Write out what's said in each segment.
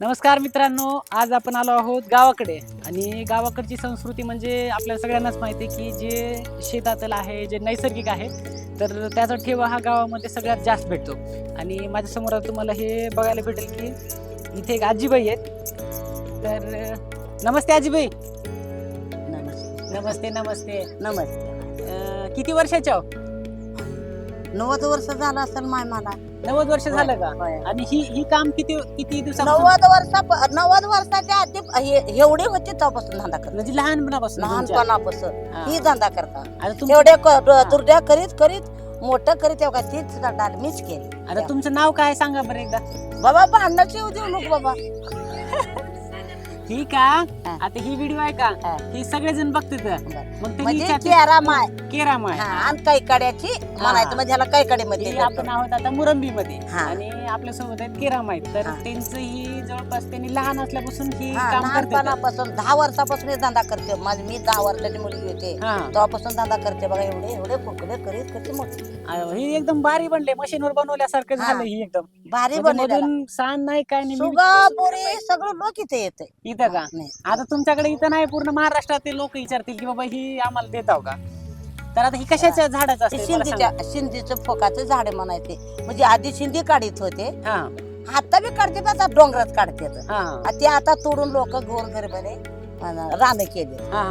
नमस्कार मित्रांनो आज आपण आलो आहोत गावाकडे. आणि गावाकडची संस्कृती म्हणजे आपल्याला सगळ्यांनाच माहिती आहे की जे शेतातलं आहे जे नैसर्गिक आहे तर त्याचा ठेवा हा गावामध्ये सगळ्यात जास्त भेटतो. आणि माझ्यासमोर तुम्हाला हे बघायला भेटेल की इथे एक आजीबाई आहेत. तर नमस्ते आजीबाई. नमस्ते. नमस्ते नमस्ते. नमस्ते. अं, किती वर्षाच्या हो? नव्वद वर्ष झालं असेल माय मला. नव्वद वर्ष झालं का? होय. आणि ही ही काम किती किती दिवसापासून? नव्वद वर्षा नव्वद वर्षाच्या आधी हे- एवढी होती तेव्हापासून धंदा करत म्हणजे लहानपणापासून तुमच्या? लहानपणापासून. हा. ही धंदा करता आता तुम- एवढ्या क- तुरड्या करीत करीत मोठं करीत तेव्हा तीच डाल मीच केली. आता तुमचं नाव काय सांगा बरं एकदा. बाबा भांडणाची देऊ नको बाबा. ही का. आता ही व्हिडिओ आहे का? हा. ही सगळेजण बघतात. बरं. मग त्यांनी म्हणजे विचारते- केरा माय हा, आणि काही कड्याची म्हणायचं म्हणजे ह्याला काही कडे मध्ये ही आपण आहोत आता मुरंबी मध्ये हा. आणि आपल्यासोबत आहेत केराम आहेत तर हा. त्यांचं ही जवळपास त्यांनी लहान असल्यापासून ही काम करतात. लहानपणापासून दहा वर्षापासून हे धंदा करते. माझी मी दहा वर्षाची मुलगी होते. हा. तेव्हापासून धंदा करते बघा एवढे एवढे फुकडे करीत करते मोठी. अहो, ही एकदम भारी बनले. मशीनवर बनवल्यासारखं हा. झालं ही एकदम. भारी म्हणजे बनवलेला मधून सांड नाही काय नाही. मी- सुगापुरी सगळं लोक इथे येते. इथं का? नाही. आता तुमच्याकडे इथं नाही पूर्ण महाराष्ट्रातील लोक विचारतील की बाबा ही आम्हाला देताव का? तर आता ही कशाच्या झाडाचं ते असते मला शिंदीच्या शिंदीचं फोकाचे झाडे म्हणायचे. म्हणजे आधी शिंदी काढीत होते. हा. आता बी काढते आता डोंगरात काढते. हा. ते आता तोडून लोक गोर गरीबाने रान केले. हा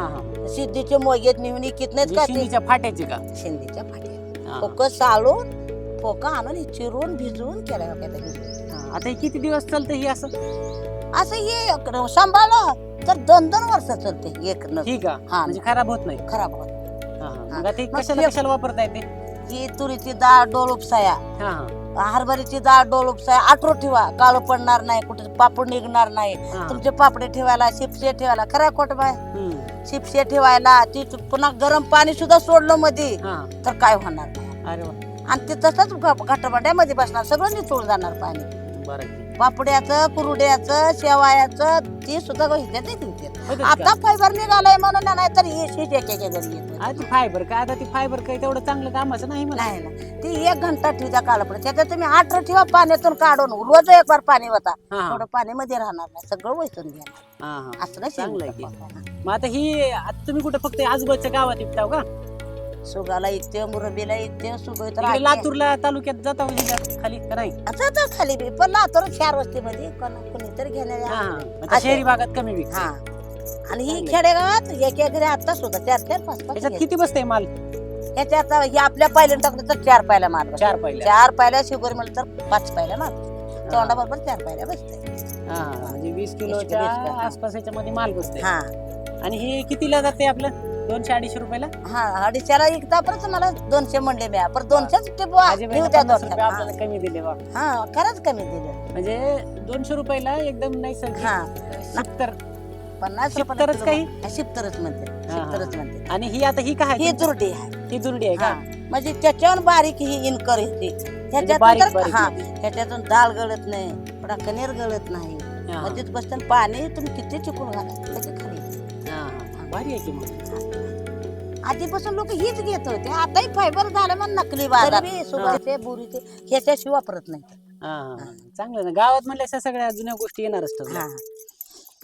शिंदीचे मोगेत नेऊन इकित नाहीत का म्हणजे शिंदीच्या फाट्याची का? शिंदीच्या फाट्या हा. फोक साळून फोका आणून हे चिरून भिजवून केल्या होत्या. हा. आता हे किती दिवस चालतं ही असं? असं हे सांभाळलं तर दोन दोन वर्ष चालते एक ठीक आहे. हा. म्हणजे खराब होत नाही. खराब होत हा. हा. मग आता मग कशाला ते- कशाला वापरता येते ही तुरीची डाळ डोळ उपसाया. हा हा. हरभऱ्याची डाळ डोळ उपसाया. आठरो ठेवा. काळं पडणार नाही कुठे पापड निघणार नाही. हा. तुमचे पापडे ठेवायला शिपशे ठेवायला. खरं खोट बाय. हम्म. शिपशे ठेवायला ती पुन्हा गरम पाणी सुद्धा सोडलं मध्ये हा. तर काय होणार? नाही अरे वा. आणि ते तसंच घाटबाड्यामध्ये बसणार. सगळं निचळून जाणार पाणी. बरं आहे. पापड्याचं कुरुड्याचं शेवायाचं ते सुद्धा ह्याच्यात नाही आता? फायबर निघालाय म्हणून नाही तर हे. आता फायबर काय? आता ती फायबर काय? तेवढं चांगलं कामाचं नाही मला नाही ना ती एक घंटा ठेवता काळ पडत त्याच्यात तुम्ही आठ ठेवा पाण्यातून काढून. रोज एक बार पाणी होता. हा. थोडं पाणी मध्ये राहणार नाही. सगळं वैसून घ्या हा हा. असं नाही चांगलं आहे. मग आता ही आता तुम्ही कुठे फक्त आजूबाजूच्या गावात विकताव का? सुगाला इथे मुरबीला इथे सुग इकडे लातूरला तालुक्यात जाता खाली का नाही आता खाली बी पण लातूर चार वस्तीमध्ये कोणी तर घेणार हा आहे. हा आता असं. शहरी भागात कमी विक हा आणि ही. खेडेगावात एक एक घरी आता सुद्धा चार चार पाच पाच. किती बसते माल ह्याच्यात हे आपल्या पायल्या टाकलं तर चार मार बसते. चार पहिल्या चार पायल्या शुगर म्हणलं तर पाच पायल्या मार तोंडा बरोबर चार पायल्या बसते हा हा. म्हणजे वीस वीस किलोच्या किलो, हा. आसपास याच्यामध्ये माल बसते हा आणि हे कितीला जाते आपलं दोनशे अडीचशे रुपयाला? हा अडीचशेला एकदा परत मला दोनशे म्हणले मी पण दोनशेच टिप त्या पन्नास आपल्याला कमी दिले बा. हा खरंच कमी दिले. म्हणजे दोनशे रुपयाला एकदम नैसर्गिक हा. सत्तर पन्नास रुपयाला काही? हा, शिफ्तरच म्हणते. हा, शिफ्तरच हा. म्हणते. आणि ही आता ही काय ही आहे? दुर्डी आहे. ही दुर्डी आहे हा. का म्हणजे त्याच्यावर बारीक ही इनकर येते म्हणजे ह्याच्यातून बारीक तर- बारीक हा. मध्ये. ह्याच्यातून डाळ गळत नाही थोडा कनेर गळत नाही. हा, तिथं बसताना पाणी तुम्ही किती चिकून घाला. हा, हा. भारी आहे की मग आधीपासून लोक हीच घेत होते आताही फायबर झालं मग नकली बाजार सुगाचे बुरीचे ह्याच्याशिवाय वापरत नाही हा, हा. चांगलं ना गावात म्हणल्या अशा सगळ्या जुन्या गोष्टी ठेवल्या. हा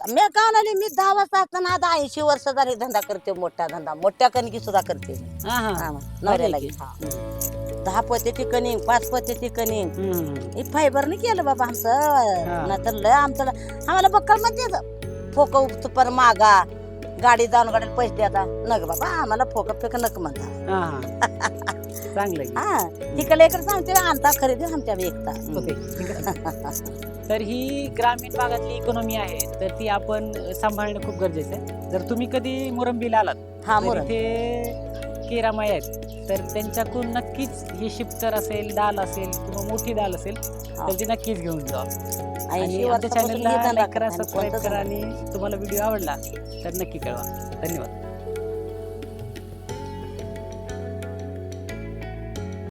मी का आले मी दहा वाजता असताना आता ऐंशी वर्ष झाली धंदा करते मोठा धंदा मोठ्या कणकी सुद्धा करते हा, हा. हा, भारी नवऱ्याला आहे की. हा. हम्म. दहा पोत्याची कणिंग पाच पोत्याची हम्म. हे फायबर नाही केलं बाबा हा. आमचं नाहीतर लय आमचं आम्हाला बक्कल म्हणते फोक उपत पर मागा गाडी जाऊन गाडीला पैसे द्या नग बाबा आम्हाला फोक फेक नक म्हणता. हा, हा. चांगलं की. हा तिकडे इकडे सांगते आणता खरेदी आमच्या एकता ओके. तर ही ग्रामीण भागातली इकॉनॉमी आहे तर ती आपण सांभाळणं खूप गरजेचं आहे. जर तुम्ही कधी मुरंबीला आलात हा तर मोर इथे केरामाई आहेत. तर त्यांच्याकडून नक्कीच ही शिफ्टर असेल दाल असेल किंवा मोठी दाल असेल तर ती नक्कीच घेऊन जा आणि आमच्या चॅनलला लाईक करा सबस्क्राईब करा. आणि तुम्हाला व्हिडिओ आवडला तर नक्की कळवा. धन्यवाद.